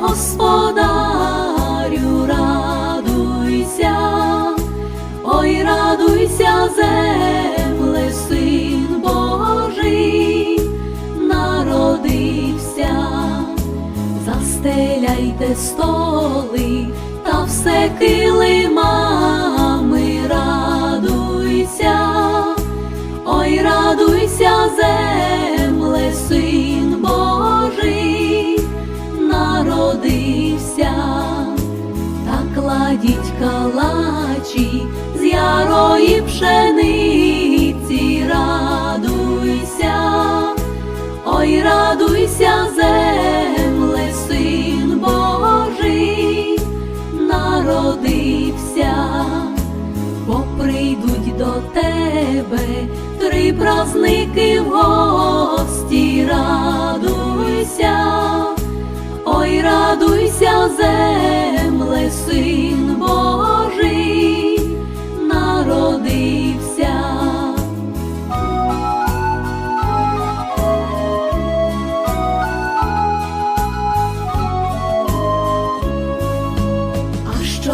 господарю, радуйся, ой, радуйся, земле, син Божий, народився, застеляйте столи та все килимами, радуйся. Ой, радуйся, земле, кладіть калачі з ярої пшениці, радуйся, ой, радуйся, земле, син Божий, народився. Бо прийдуть до тебе три праздники в гості, радуйся, ой, радуйся, земле,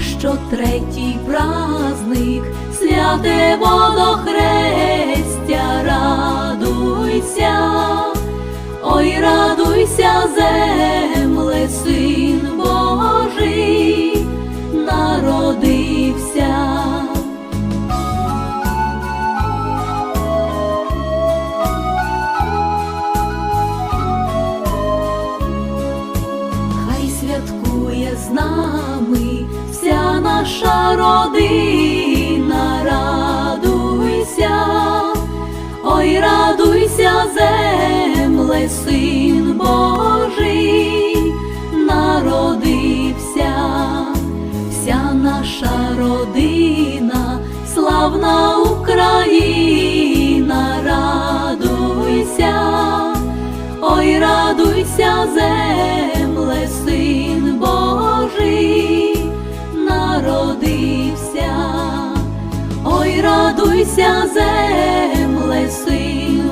що третій праздник, святе водохрестя, радуйся, ой, радуйся, земле, син Божий, народився. Хай святкує з нами наша родина, радуйся, ой, радуйся, земле, син Божий, народився, вся наша родина, славна Україна, радуйся. Ой, радуйся, земле, син Божий, Родився, ой, радуйся, земле син.